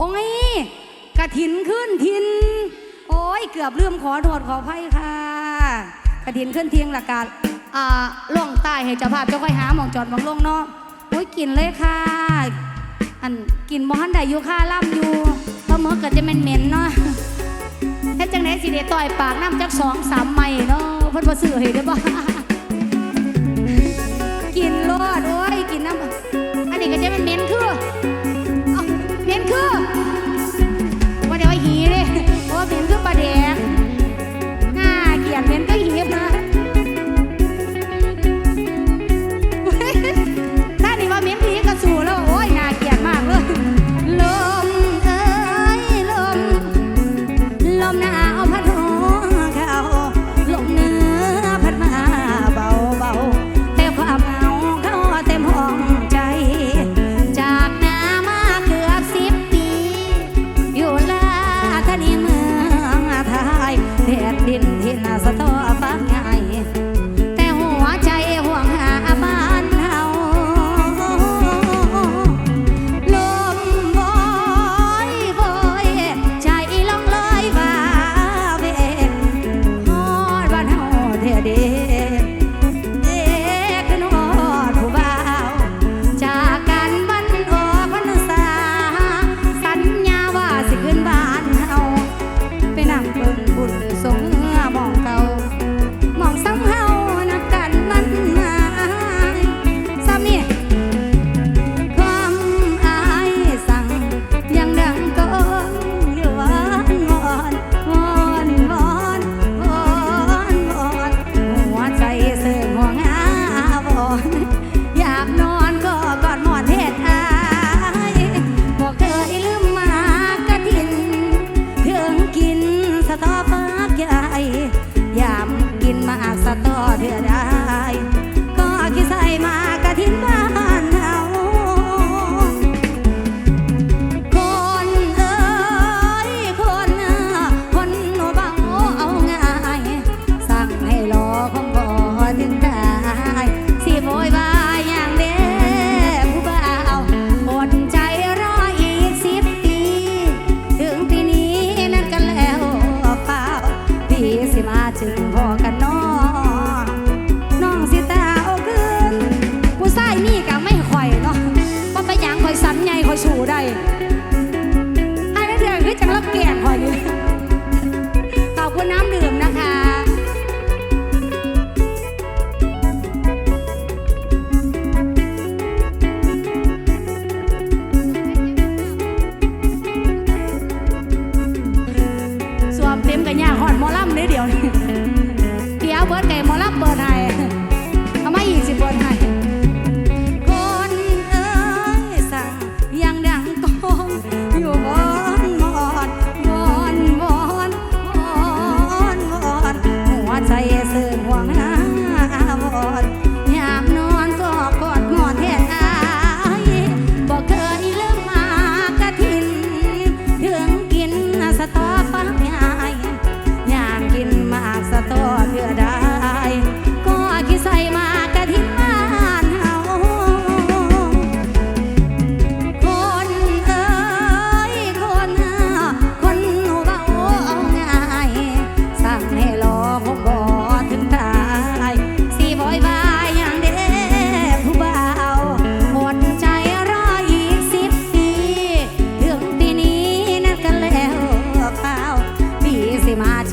โอ้ยกระถินขึ้นทิน โอ้ยเกือบลืมขอโทษขออภัยค่ะ กระถินขึ้นเทียงหลักการอ่าล่องใต้ให้เจ้าภาพเจ้าค่อยหาหมองจอดหมองลงเนาะโอ้ยกินเลยค่ะอันกินบ่ฮันได้อยู่ค่าล่ำอยู่เพราะเมื่อก็จะเหม็นๆเนาะเฮ็ดจังไดสิได้ต่อยปากน้ำจักสองสามไม่เนาะเพิ่นบ่ซื้อให้ได้บ่กินโลดโอ้ยกินน้ำอันนี้ก็จะเป็นเหม็น ได้อันนั้เดือนคือจังรับแกงคอยอยู่ขอบคุณน้ำดื่มนะคะสวมเต็มกันยากหอดมอลำเลยเดี๋ยวนี้เดี๋ยวเบิร์ดไก่มอลำเบิร์ด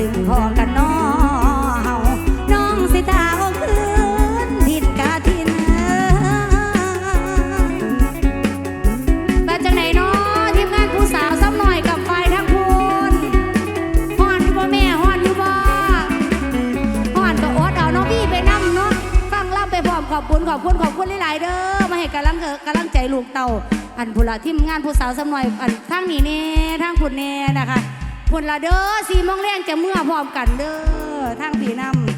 สิมาถึงพอกันน้อเฮาน้องสิตาเอาคืนทินกาทินเอ้ยแต่จังไหนเนาะทีมงานผู้สาวซ้ำหน่อยกับไฟทั้งคุณฮอนอยู่บ่แม่ฮอนอยู่บ่ฮอนก็อดเอาน้องพี่ไปนั่งเนาะฟังล่ำไปพร้อมขอบคุณขอบคุณขอบคุณหลายๆเด้อมาให้กำลังกิดกำลังใจลูกเต่าอันพุนละทีมงานผู้สาวซ้ำหน่อยอันทางนี้เน่ทางพุ่นเน่นะคะ พุ่นละเด้อสี่โมงแรงจะเมื่อพร้อมกันเด้อทางผีนำ